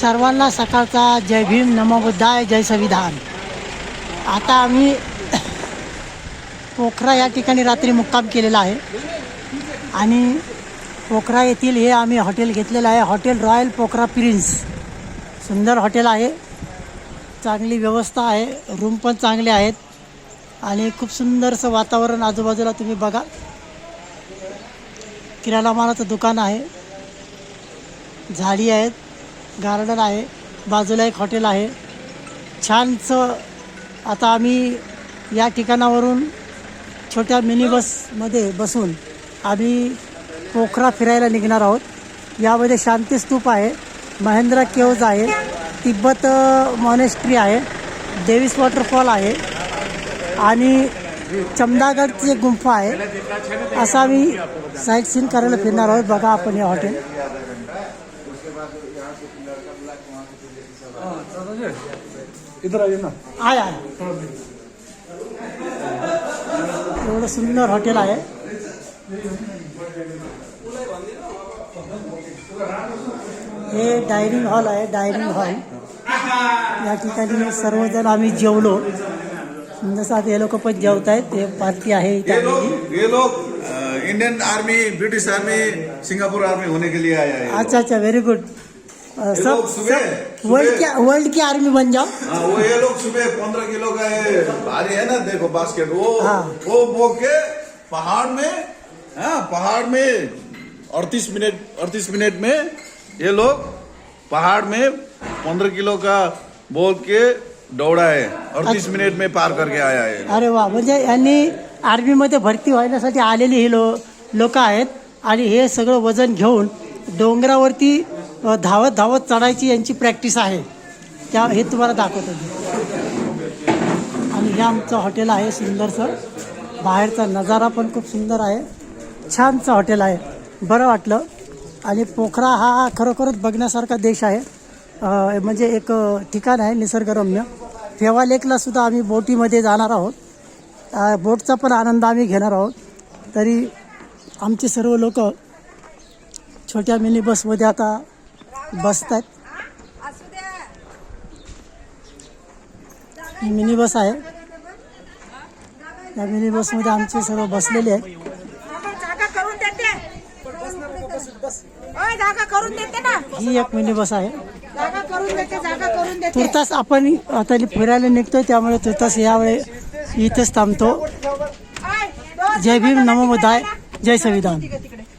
सर्वांना सकाळचा जय भीम नमो बुद्धाय जय संविधान. आता आम्ही पोखरा या ठिकाणी रात्री मुक्काम केलेला आहे. आणि पोखरा येथील हे आम्ही हॉटेल घेतलेलं आहे. Hotel royal Pokhara prince. सुंदर हॉटेल आहे. चांगली व्यवस्था आहे. रूम पण चांगले आहेत. आणि खूप सुंदरसं वातावरण आजूबाजूला तुम्ही बघा. किराणा मालाचं दुकान आहे. झाडी आहेत. गार्डन आहे बाजूला एक हॉटेल आहे. छानसं आता आम्ही या ठिकाणावरून छोट्या मिनी बसमध्ये बसून आम्ही पोखरा फिरायला निघणार आहोत. यामध्ये शांतीस्तूप आहे महेंद्रा केव्ज आहे तिब्बत मॉनेस्ट्री आहे देवीस वॉटरफॉल आहे आणि चमदागडची एक गुंफा आहे. असा आम्ही साईट सीन करायला फिरणार आहोत. बघा आपण हे हॉटेल इधर आइए ना आहे एवढं सुंदर हॉटेल आहे. हे डायनिंग हॉल आहे डायनिंग हॉल. या ठिकाणी सर्वजण आम्ही जेवलो. जसं आता हे लोक पण जेवत आहेत ते पार्टी आहे ये लोग ये लोग अ, Indian army British army Singapore army होने के लिए आया है अच्छा अच्छा व्हेरी गुड ये लोग सुबह वर्ल्ड सुबह की वर्ल्ड की आर्मी बन जाओ। हाँ, वो ये लोग सुबह पंद्रह किलो का ये भारी है ना देखो बास्केट वो हाँ। वो बो के पहाड़ में हाँ पहाड़ में अड़तीस मिनट अड़तीस मिनट में ये लोग पहाड़ में पंद्रह किलो का बोल के दौड़ा है अड़तीस मिनट में पार करके आया है अरे वा म्हणजे यांनी आर्मीमध्ये भरती व्हायसाठी आलेली ही लो लोक आहेत आणि हे सगळं वजन घेऊन डोंगरावरती धावत धावत चढायची यांची प्रॅक्टिस आहे. त्या हे तुम्हाला दाखवतो आणि हे आमचं हॉटेल आहे सुंदरसं बाहेरचा नजारा पण खूप सुंदर आहे. छानचं हॉटेल आहे. बरं वाटलं. आणि पोखरा हा खरोखरच बघण्यासारखा देश आहे. म्हणजे एक ठिकाण आहे निसर्गरम्य. फेवा लेकला सुद्धा आम्ही बोटीमध्ये जाणार आहोत. बोटचा पण आनंद आम्ही घेणार आहोत. तरी आमचे सर्व लोक छोट्या मिनी बसमध्ये आता बसत आहेत ही मिनी बस आहे. या मिनी बसमध्ये आमचे सर्व बसलेले आहेत. ही एक मिनी बस आहे. तुर्तास आपण आता फिरायला निघतोय त्यामुळे तुर्तास यावेळी इथेच थांबतो जय भीम नमो बुद्धाय. जय संविधान.